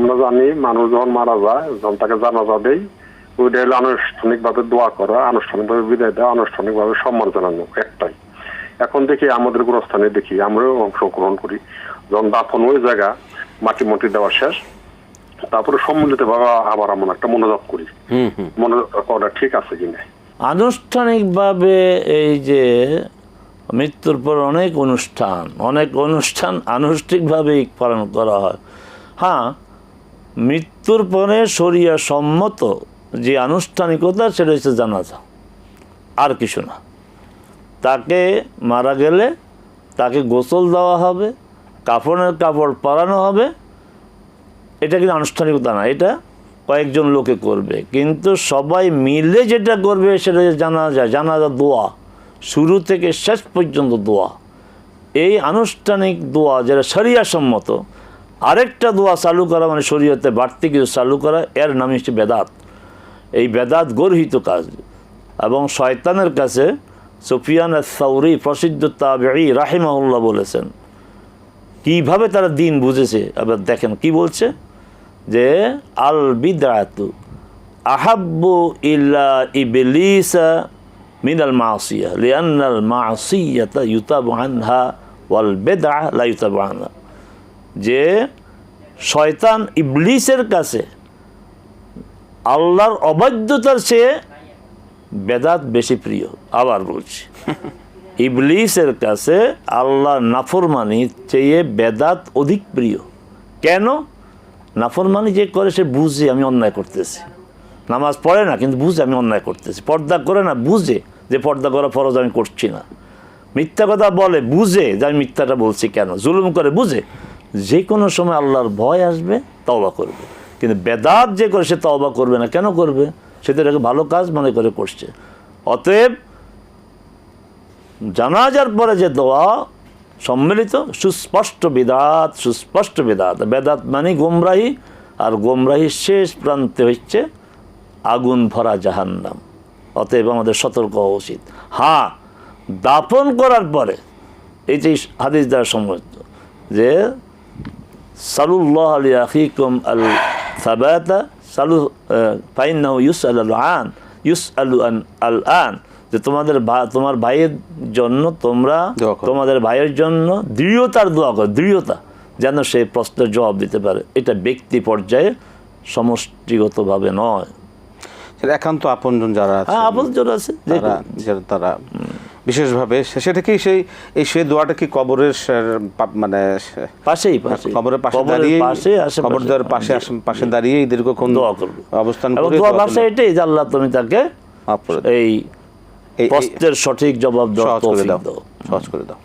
আমরা জানি মানুষ যখন মারা যায় যখন তাকে জানাজা দেয় ওইটা হলো আনুষ্ঠানিকভাবে দোয়া করা আনুষ্ঠানিকভাবে বিদায় দেওয়া আনুষ্ঠানিকভাবে সম্মান জানানো একটাই। এখন দেখি আমাদের গোরস্থানে দেখি আমরাও অংশগ্রহণ করি। যখন দাফন ওই জায়গা মাটি মাটি দেওয়া শেষ। তারপরে সম্মিলিত ভাবে আবার আমরা একটা মনোযোগ করি। মনোযোগ করা ঠিক আছে কি কিনা আনুষ্ঠানিকভাবে এই যে মৃত্যুর পর অনেক অনুষ্ঠান অনেক অনুষ্ঠান আনুষ্ঠানিকভাবেই পালন করা হয়। হ্যাঁ মৃত্যুর পরে শরিয়া সম্মত যে আনুষ্ঠানিকতা, সেটা হচ্ছে জানাজা। আর কিছু না। তাকে মারা গেলে তাকে গোসল দেওয়া হবে, কাফনের কাপড় পরানো হবে। এটা কিন্তু আনুষ্ঠানিকতা না, এটা কয়েকজন লোকে করবে। কিন্তু সবাই মিলে যেটা করবে, সেটা জানা যায় জানাজা দোয়া। শুরু থেকে শেষ পর্যন্ত দোয়া। এই আনুষ্ঠানিক দোয়া যেটা সম্মত আরেকটা দোয়া চালু করা মানে শরীয়তে বাড়তি কিছু চালু করা, এর নাম হচ্ছে বেদাত। এই বেদাত গর্হিত কাজ। এবং শয়তানের কাছে সুফিয়ান সৌরি প্রসিদ্ধ তাবি রাহিমাহুল্লাহ বলেছেন। কীভাবে তারা দিন বুঝেছে? আবার দেখেন কি বলছে? যে আল বিদাতু আহাব্বু ইল্লা ইবলিসা মিনাল মাসিয়া, লিআন্নাল মাসিয়াতা ইউতাবু আনহা ওয়াল বেদা লা ইউতাবু যে শয়তান ইবলিসের কাছে আল্লাহর অবাধ্যতার চেয়ে বেদাত বেশি প্রিয়। আবার বলছি ইবলিসের কাছে আল্লাহর নাফরমানি চেয়ে বেদাত অধিক প্রিয়। কেন? নাফরমানি যে করে সে বুঝে আমি অন্যায় করতেছি। নামাজ পড়ে না কিন্তু বুঝে আমি অন্যায় করতেছি। পর্দা করে না বুঝে যে পর্দা করা ফরজ আমি করছি না। মিথ্যা কথা বলে বুঝে যে আমি মিথ্যাটা বলছি কেন? জুলুম করে বুঝে যে কোনো সময় আল্লাহর ভয় আসবে, তওবা করবে। কিন্তু বেদাত যে করে সে তওবা করবে না, কেন করবে? সে তো এটাকে ভালো কাজ মনে করে করছে। অতএব জানাজার পরে যে দোয়া সম্মিলিত, সুস্পষ্ট বেদাত সুস্পষ্ট বেদাত। বেদাত মানে গোমরাহি, আর গোমরাহির শেষ প্রান্তে হচ্ছে আগুন ভরা জাহান্নাম। অতএব আমাদের সতর্ক হওয়া উচিত। হ্যাঁ দাফন করার পরে, এই যে হাদিস দ্বারা সম্মত যে সালুল্লাহ আলী আফিকুম আল সাবাতা সালু ফাইনাউ ইউস আল আন ইউস আলু আন আল আন যে তোমাদের তোমার ভাইয়ের জন্য তোমরা তোমাদের ভাইয়ের জন্য দৃঢ়তার দোয়া করো দৃঢ়তা যেন সেই প্রশ্নের জবাব দিতে পারে। এটা ব্যক্তি পর্যায়ে সমষ্টিগতভাবে নয়। একান্ত আপনজন যারা আছে হ্যাঁ আপত্তি আছে যারা তারা বিশেষভাবে সেটা কি সেই এই সে দোয়াটা কি কবরের মানে পাশেই পাশে কবরের পাশে দাঁড়িয়ে পাশে আশেপাশে। কবর দেওয়ার পাশে পাশে দাঁড়িয়ে দীর্ঘক্ষণ দোয়া করবে। অবস্থান করে দোয়া ভাষা এটাই যে আল্লাহ তুমি তাকে। এই প্রশ্নের সঠিক জবাব দাও সহজ করে দাও। সহজ করে দাও।